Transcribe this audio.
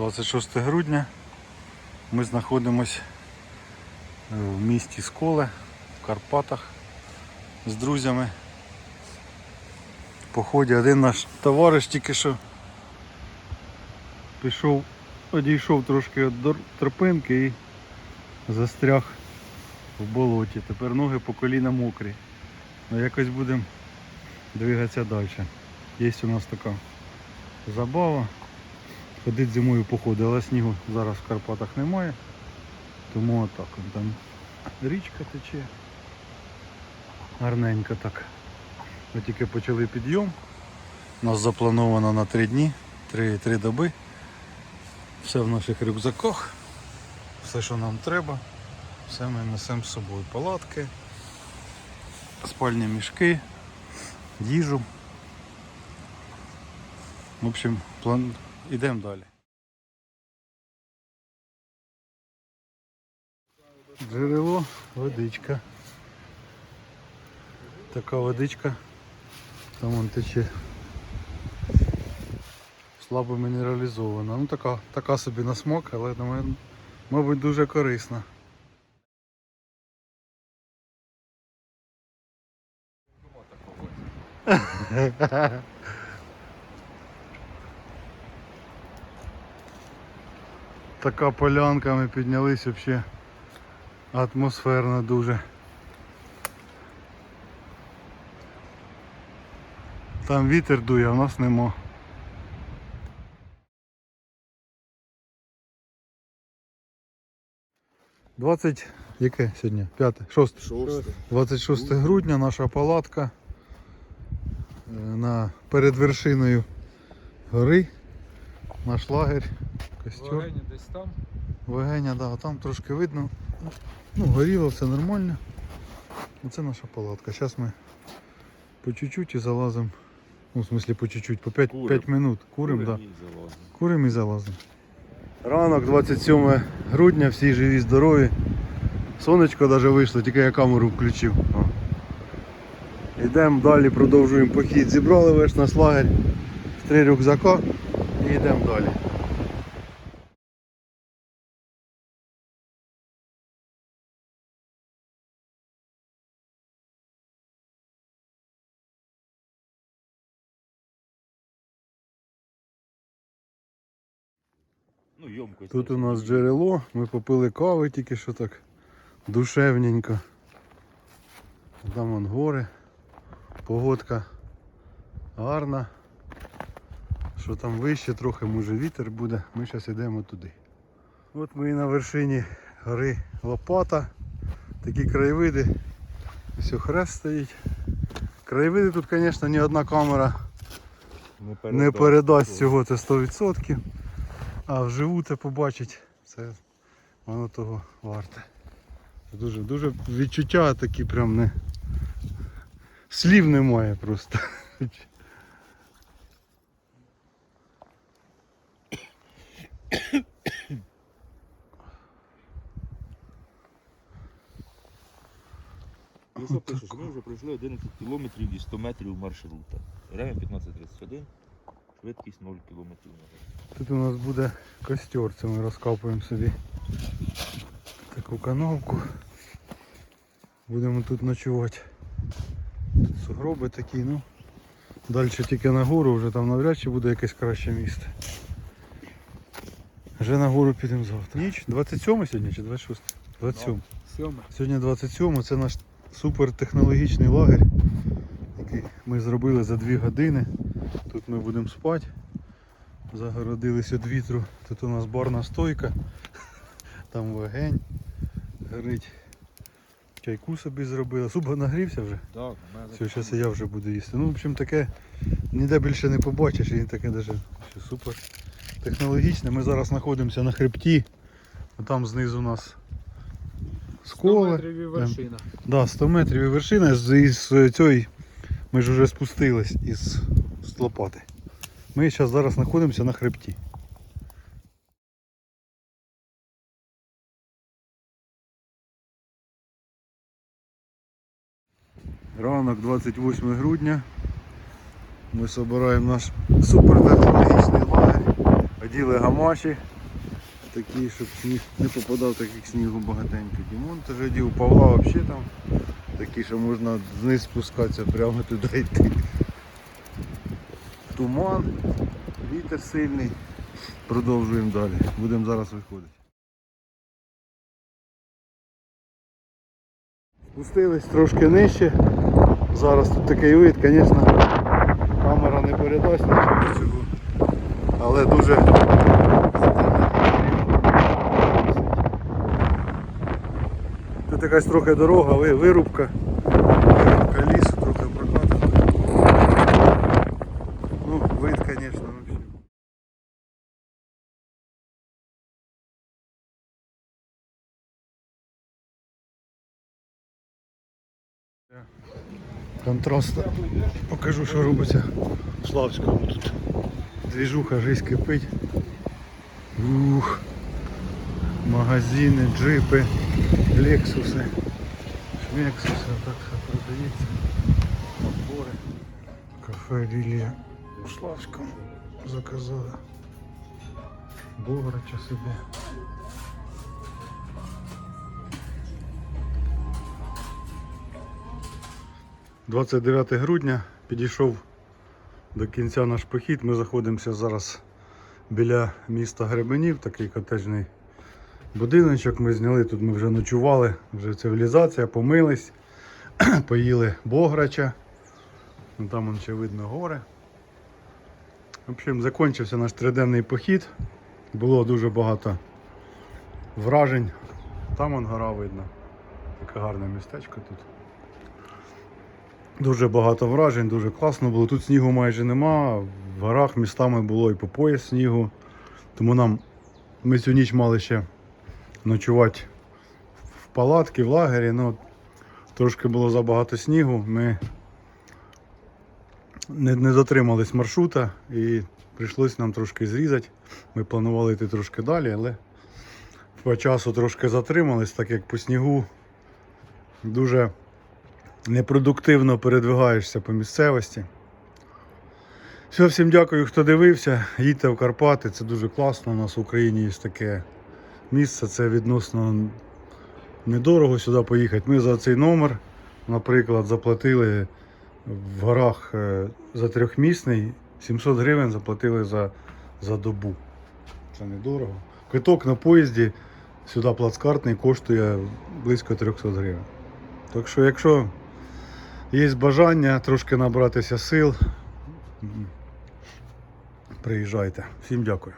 26 грудня. Ми знаходимось е, в місті Сколе, в Карпатах з друзями. В поході один наш товариш тільки що пішов, одійшов трошки від тропинки і застряг в болоті. Тепер ноги по коліна мокрі. Ну якось будемо двигатися далі. Є у нас така забава. Ходить зимою походи, але снігу зараз в Карпатах немає. Тому отак там річка тече. Гарненько так. Ми тільки почали підйом. У нас заплановано на три дні, три, три доби. Все в наших рюкзаках, все, що нам треба, все ми несемо з собою. Палатки, спальні мішки, їжу. В общем, план... ідемо далі. Джерело, водичка. Така водичка. Там вон тече. Слабо мінералізована. Ну така, така собі на смак, але мабуть, дуже корисна. Така полянка, ми піднялись взагалі атмосферно дуже. Там вітер дує, а в нас нема. Двадцять, яке сьогодні? П'яте, шосте. Шосте. 26 грудня наша палатка е, на, перед вершиною гори. Наш лагерь, костер. Вагені десь там. Вагеня, да, там трошки видно. Ну, горіло, все нормально. Оце наша палатка. Зараз ми по чуть-чуть і залазимо. Ну, в смислі по чуть-чуть, по 5, Курим. 5 минут. Курим, так. Да. Курим і залазимо. Ранок 27 грудня, всі живі, здорові. Сонечко навіть вийшло, тільки я камеру включив. Йдемо далі, продовжуємо похід. Зібрали весь наш лагерь три рюкзака і йдемо далі. Ну. Тут у нас джерело, ми попили кави тільки що так душевненько. Там вон гори, погодка гарна. Що там вище трохи, може вітер буде, ми зараз йдемо туди. От ми і на вершині гори Лопата. Такі краєвиди. Ось хрест стоїть. Краєвиди тут, звісно, ні одна камера не передасть цього, це 100%. А вживу це побачить, це воно того варте. Дуже, дуже відчуття такі прям не. Слів немає просто. Ну що пишеш, ми вже пройшли 11 кілометрів і 100 метрів маршрута. Время 15.31, швидкість 0 кілометрів на годину. Тут у нас буде костер, це ми розкапуємо собі таку канавку. Будемо тут ночувати. Сугроби такі, ну. Далі тільки на гору, вже там навряд чи буде якесь краще місце. Вже на гору підемо завтра. Ніч, 27 сьогодні чи 26? 27. Сьоме. Сьогодні 27 це наш супертехнологічний лагерь, який ми зробили за 2 години. Тут ми будемо спати. Загородились від вітру. Тут у нас барна стойка, там вогень горить. Чайку собі зробили. Суп нагрівся вже. Так, Все, зараз я вже буду їсти. Ну, в общем, таке ніде більше не побачиш, і таке даже супер технологічне. Ми зараз знаходимося на хребті. Там знизу у нас сколи. метрів і вершина. Да, 100 метрів і вершина. З, із цієї ми ж вже спустились із, з лопати. Ми зараз зараз знаходимося на хребті. Ранок 28 грудня. Ми збираємо наш супертехнологічний лагерь. Вділи гамаші, такі, щоб сніг не попадав, так як снігу багатенько. Дімон теж одів, Павла взагалі там такі, що можна вниз спускатися, прямо туди йти. Туман, вітер сильний. Продовжуємо далі. Будемо зараз виходити. Спустились трошки нижче. Зараз тут такий вид, звісно, камера не передасть нічого цього. Але дуже Тут якась трохи дорога, вирубка. Вирубка лісу, трохи прокатана. Ну, вид, звісно, вообще. Контраст. Покажу, що робиться в Славському тут. Двіжуха, жизнь кипить. Ух. Магазини, джипи, лексуси, шмексуси, так все продається. Набори. Кафе Лілія у Славському заказали. Бограча собі. «29 грудня підійшов до кінця наш похід. Ми знаходимося зараз біля міста Гребенів, такий котеджний будиночок. Ми зняли, тут ми вже ночували, вже цивілізація, помились, поїли бограча. Ну, Там ще видно гори. В общем, закінчився наш триденний похід. Було дуже багато вражень. Там вон гора видно. Таке гарне містечко тут. Дуже багато вражень, дуже класно було. Тут снігу майже нема. В горах містами було і по пояс снігу. Тому нам ми цю ніч мали ще ночувати в палатці, в лагері. Ну, трошки було забагато снігу. Ми не, не дотримались маршрута і прийшлось нам трошки зрізати. Ми планували йти трошки далі, але по часу трошки затримались, так як по снігу дуже непродуктивно передвигаєшся по місцевості. Все, всім дякую, хто дивився. Їдьте в Карпати, це дуже класно. У нас в Україні є таке місце, це відносно недорого сюди поїхати. Ми за цей номер, наприклад, заплатили в горах е, за трьохмісний 700 гривень заплатили за, за добу. Це недорого. Квиток на поїзді сюди плацкартний коштує близько 300 гривень. Так що, якщо є бажання трошки набратися сил, приїжджайте. Всім дякую.